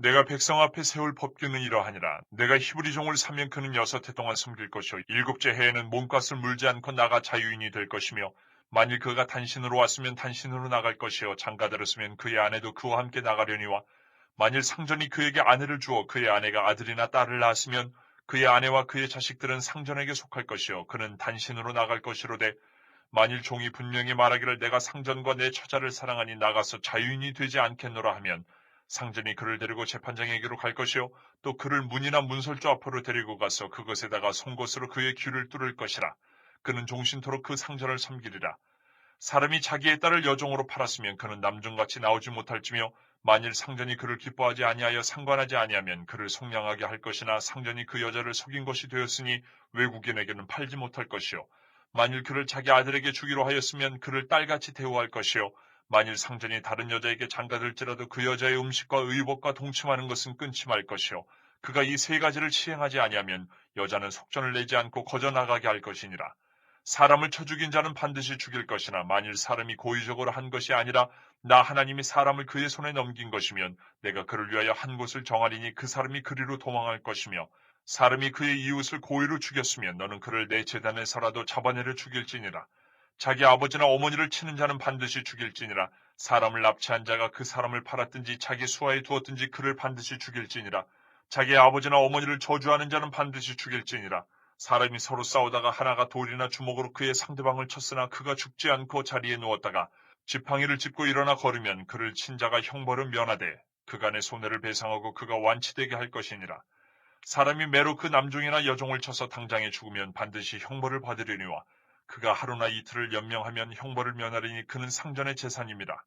내가 백성 앞에 세울 법규는 이러하니라. 내가 히브리 종을 사면 그는 여섯 해 동안 섬길 것이요. 일곱째 해에는 몸값을 물지 않고 나가 자유인이 될 것이며 만일 그가 단신으로 왔으면 단신으로 나갈 것이요. 장가들었으면 그의 아내도 그와 함께 나가려니와 만일 상전이 그에게 아내를 주어 그의 아내가 아들이나 딸을 낳았으면 그의 아내와 그의 자식들은 상전에게 속할 것이요. 그는 단신으로 나갈 것이로되 만일 종이 분명히 말하기를 내가 상전과 내 처자를 사랑하니 나가서 자유인이 되지 않겠노라 하면 상전이 그를 데리고 재판장에게로 갈 것이요. 또 그를 문이나 문설주 앞으로 데리고 가서 그것에다가 송곳으로 그의 귀를 뚫을 것이라. 그는 종신토록 그 상전을 섬기리라. 사람이 자기의 딸을 여종으로 팔았으면 그는 남종같이 나오지 못할지며 만일 상전이 그를 기뻐하지 아니하여 상관하지 아니하면 그를 속량하게 할 것이나 상전이 그 여자를 속인 것이 되었으니 외국인에게는 팔지 못할 것이요. 만일 그를 자기 아들에게 주기로 하였으면 그를 딸같이 대우할 것이요 만일 상전이 다른 여자에게 장가들지라도 그 여자의 음식과 의복과 동침하는 것은 끊지 말 것이요. 그가 이 세 가지를 시행하지 아니하면 여자는 속전을 내지 않고 거저 나가게 할 것이니라. 사람을 쳐 죽인 자는 반드시 죽일 것이나 만일 사람이 고의적으로 한 것이 아니라 나 하나님이 사람을 그의 손에 넘긴 것이면 내가 그를 위하여 한 곳을 정하리니 그 사람이 그리로 도망할 것이며 사람이 그의 이웃을 고의로 죽였으면 너는 그를 내 재단에서라도 잡아내려 죽일지니라 자기 아버지나 어머니를 치는 자는 반드시 죽일지니라. 사람을 납치한 자가 그 사람을 팔았든지 자기 수하에 두었든지 그를 반드시 죽일지니라. 자기 아버지나 어머니를 저주하는 자는 반드시 죽일지니라. 사람이 서로 싸우다가 하나가 돌이나 주먹으로 그의 상대방을 쳤으나 그가 죽지 않고 자리에 누웠다가 지팡이를 짚고 일어나 걸으면 그를 친 자가 형벌을 면하되 그간의 손해를 배상하고 그가 완치되게 할 것이니라. 사람이 매로 그 남종이나 여종을 쳐서 당장에 죽으면 반드시 형벌을 받으려니와 그가 하루나 이틀을 연명하면 형벌을 면하리니 그는 상전의 재산입니다.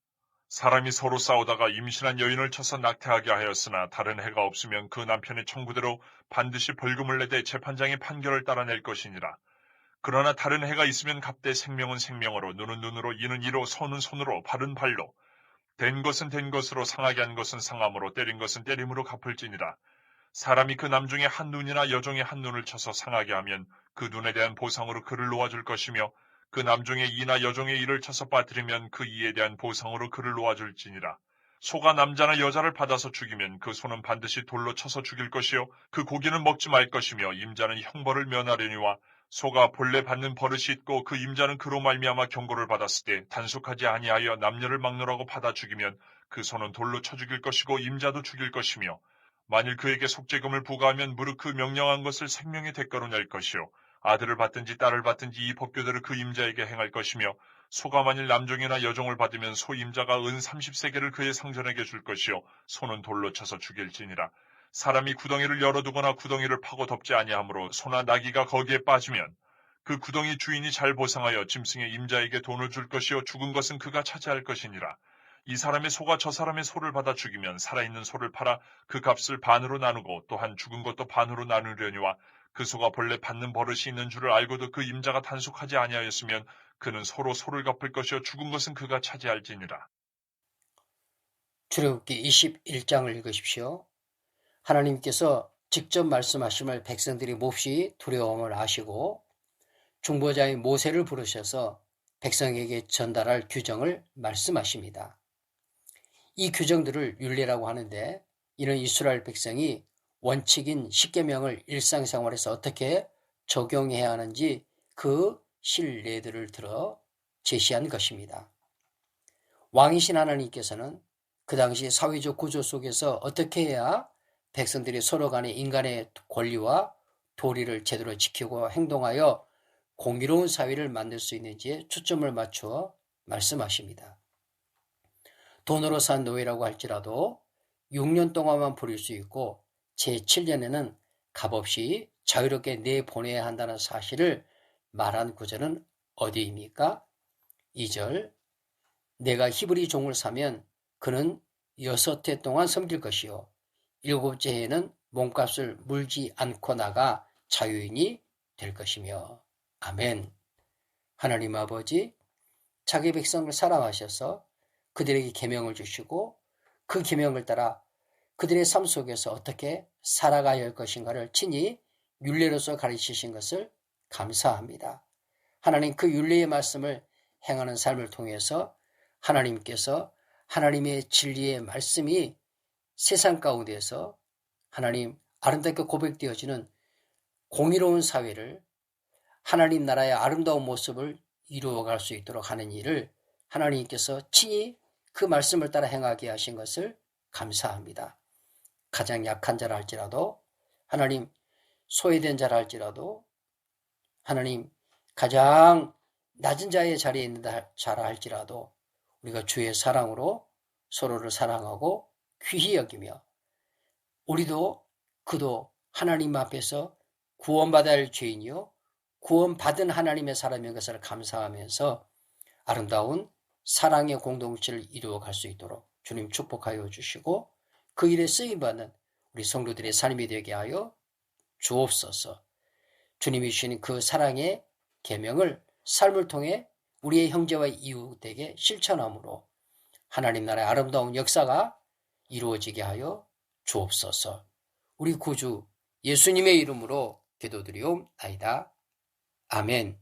사람이 서로 싸우다가 임신한 여인을 쳐서 낙태하게 하였으나 다른 해가 없으면 그 남편의 청구대로 반드시 벌금을 내되 재판장의 판결을 따라낼 것이니라. 그러나 다른 해가 있으면 갑대 생명은 생명으로 눈은 눈으로 이는 이로 손은 손으로 발은 발로 된 것은 된 것으로 상하게 한 것은 상함으로 때린 것은 때림으로 갚을지니라. 사람이 그 남중에 한 눈이나 여종의 한 눈을 쳐서 상하게 하면 그 눈에 대한 보상으로 그를 놓아줄 것이며 그 남중의 이나 여종의 이를 쳐서 빠뜨리면 그 이에 대한 보상으로 그를 놓아줄지니라. 소가 남자나 여자를 받아서 죽이면 그 소는 반드시 돌로 쳐서 죽일 것이요 그 고기는 먹지 말 것이며 임자는 형벌을 면하려니와 소가 본래 받는 버릇이 있고 그 임자는 그로 말미암아 경고를 받았을 때 단속하지 아니하여 남녀를 막노라고 받아 죽이면 그 소는 돌로 쳐 죽일 것이고 임자도 죽일 것이며 만일 그에게 속죄금을 부과하면 무릇 그 명령한 것을 생명의 대가로 낼 것이요 아들을 받든지 딸을 받든지 이 법교대로 그 임자에게 행할 것이며 소가 만일 남종이나 여종을 받으면 소 임자가 은 30세계를 그의 상전에게 줄 것이요 소는 돌로 쳐서 죽일지니라. 사람이 구덩이를 열어두거나 구덩이를 파고 덮지 아니하므로 소나 나귀가 거기에 빠지면 그 구덩이 주인이 잘 보상하여 짐승의 임자에게 돈을 줄 것이요 죽은 것은 그가 차지할 것이니라. 이 사람의 소가 저 사람의 소를 받아 죽이면 살아있는 소를 팔아 그 값을 반으로 나누고 또한 죽은 것도 반으로 나누려니와 그 소가 본래 받는 버릇이 있는 줄을 알고도 그 임자가 단속하지 아니하였으면 그는 서로 소를 갚을 것이요 죽은 것은 그가 차지할지니라. 출애굽기 21장을 읽으십시오. 하나님께서 직접 말씀하심을 백성들이 몹시 두려움을 아시고 중보자인 모세를 부르셔서 백성에게 전달할 규정을 말씀하십니다. 이 규정들을 율례라고 하는데 이는 이스라엘 백성이 원칙인 십계명을 일상생활에서 어떻게 적용해야 하는지 그 실례들을 들어 제시한 것입니다. 왕이신 하나님께서는 그 당시 사회적 구조 속에서 어떻게 해야 백성들이 서로 간의 인간의 권리와 도리를 제대로 지키고 행동하여 공의로운 사회를 만들 수 있는지에 초점을 맞추어 말씀하십니다. 돈으로 산 노예라고 할지라도 6년 동안만 부릴 수 있고 제7년에는 값없이 자유롭게 내보내야 한다는 사실을 말한 구절은 어디입니까? 2절 내가 히브리 종을 사면 그는 여섯 해 동안 섬길 것이요. 일곱째 해에는 몸값을 물지 않고 나가 자유인이 될 것이며. 아멘. 하나님 아버지 자기 백성을 사랑하셔서 그들에게 계명을 주시고 그 계명을 따라 그들의 삶 속에서 어떻게 살아가야 할 것인가를 친히 율례로서 가르치신 것을 감사합니다. 하나님 그 율례의 말씀을 행하는 삶을 통해서 하나님께서 하나님의 진리의 말씀이 세상 가운데서 하나님 아름답게 고백되어지는 공의로운 사회를 하나님 나라의 아름다운 모습을 이루어갈 수 있도록 하는 일을 하나님께서 친히 그 말씀을 따라 행하게 하신 것을 감사합니다. 가장 약한 자라 할지라도 하나님 소외된 자라 할지라도 하나님 가장 낮은 자의 자리에 있는 자라 할지라도 우리가 주의 사랑으로 서로를 사랑하고 귀히 여기며 우리도 그도 하나님 앞에서 구원받아야 할 죄인이요 구원받은 하나님의 사람인 것을 감사하면서 아름다운 사랑의 공동체를 이루어 갈 수 있도록 주님 축복하여 주시고 그 일에 쓰임받는 우리 성도들의 삶이 되게 하여 주옵소서. 주님이 주시는 그 사랑의 계명을 삶을 통해 우리의 형제와 이웃에게 실천함으로 하나님 나라의 아름다운 역사가 이루어지게 하여 주옵소서. 우리 구주 예수님의 이름으로 기도드리옵나이다. 아멘.